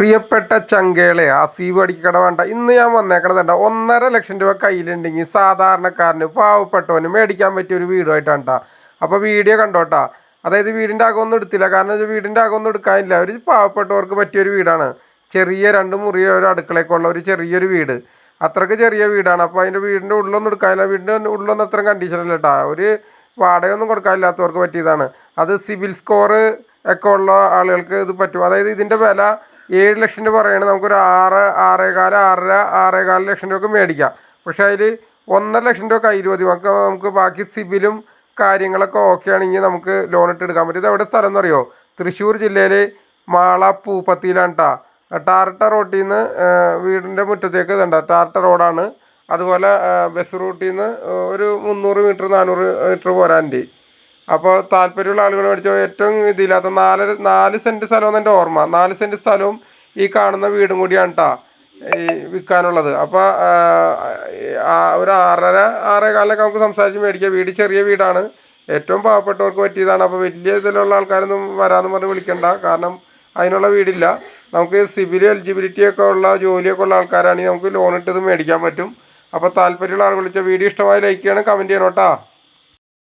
പ്രിയപ്പെട്ട ചങ്കേളെ അസീബ് അടിക്കട വേണ്ട. ഇന്ന് ഞാൻ വന്നേക്കണതണ്ട ഒന്നര ലക്ഷം രൂപ കയ്യിലുണ്ടെങ്കിൽ സാധാരണക്കാരന് പാവപ്പെട്ടവന് മേടിക്കാൻ പറ്റിയ ഒരു വീടുമായിട്ടാണ് കേട്ടോ അപ്പോൾ വീഡിയോ കണ്ടോട്ടാ. അതായത് വീടിന്റെ അകമൊന്നും എടുത്തില്ല. കാരണം വെച്ചാൽ വീടിന്റെ അകമൊന്നും എടുക്കാനില്ല. ഒരു പാവപ്പെട്ടവർക്ക് പറ്റിയൊരു വീടാണ്. ചെറിയ രണ്ട് മുറിയ ഒരു അടുക്കളയൊക്കെയുള്ള ഒരു ചെറിയൊരു വീട്. അത്രയ്ക്ക് ചെറിയ വീടാണ്. അപ്പോൾ അതിന്റെ വീടിന്റെ ഉള്ളൊന്നും എടുക്കാനില്ല. വീടിന്റെ ഉള്ളൊന്നും അത്രയും കണ്ടീഷനല്ല കേട്ടോ ഒരു വാടകയൊന്നും കൊടുക്കാനില്ലാത്തവർക്ക് പറ്റിയതാണ്. അത് സിവിൽ സ്കോറ് ഒക്കെ ഉള്ള ആളുകൾക്ക് ഇത് പറ്റും. അതായത് ഇതിന്റെ വില ഏഴ് ലക്ഷം രൂപ പറയുകയാണെങ്കിൽ നമുക്കൊരു ആറ് ആറേകാൽ ആറര ആറേകാൽ ലക്ഷം രൂപക്ക് മേടിക്കാം. പക്ഷേ അതിൽ ഒന്നര ലക്ഷം രൂപ കയ്യിൽ മതി നമുക്ക് നമുക്ക് ബാക്കി സിബിലും കാര്യങ്ങളൊക്കെ ഓക്കെ ആണെങ്കിൽ നമുക്ക് ലോൺ ഇട്ട് എടുക്കാൻ പറ്റും. ഇത് എവിടെ സ്ഥലം എന്നറിയോ? തൃശ്ശൂർ ജില്ലയിൽ മാള പൂപ്പത്തിയിലാണ് കേട്ടോ ടാർട്ട റോട്ടിൽ നിന്ന് വീടിന്റെ മുറ്റത്തേക്ക് ഇതുണ്ട്. ടാർട്ട റോഡാണ്. അതുപോലെ ബസ് റൂട്ടിൽ നിന്ന് ഒരു മുന്നൂറ് മീറ്റർ നാനൂറ് മീറ്റർ പോരാന്റെ അപ്പോൾ താല്പര്യമുള്ള ആളുകൾ മേടിച്ചോ ഏറ്റവും ഇതില്ലാത്ത നാല് നാല് സെന്റ് സ്ഥലമെന്ന് എന്റെ ഓർമ്മ. നാല് സെന്റ് സ്ഥലവും ഈ കാണുന്ന വീടും കൂടിയാണ് കേട്ടോ ഈ വിൽക്കാനുള്ളത്. അപ്പോൾ ഒരു ആറര ആറേ കാലിലൊക്കെ നമുക്ക് സംസാരിച്ച് മേടിക്കാം. വീട് ചെറിയ വീടാണ്. ഏറ്റവും പാവപ്പെട്ടവർക്ക് പറ്റിയതാണ്. അപ്പോൾ വലിയ ഇതിലുള്ള ആൾക്കാരൊന്നും വരാമെന്ന് പറഞ്ഞ് വിളിക്കണ്ട. കാരണം അതിനുള്ള വീടില്ല. നമുക്ക് സിവിൽ എലിജിബിലിറ്റി ഒക്കെ ഉള്ള ജോലിയൊക്കെ ഉള്ള ആൾക്കാരാണെങ്കിൽ നമുക്ക് ലോൺ ഇട്ടത് മേടിക്കാൻ പറ്റും. അപ്പോൾ താല്പര്യമുള്ള ആൾ വിളിച്ച വീഡിയോ ഇഷ്ടമായി ലൈക്ക് ചെയ്യണം കമന്റ് ചെയ്യണം കേട്ടോ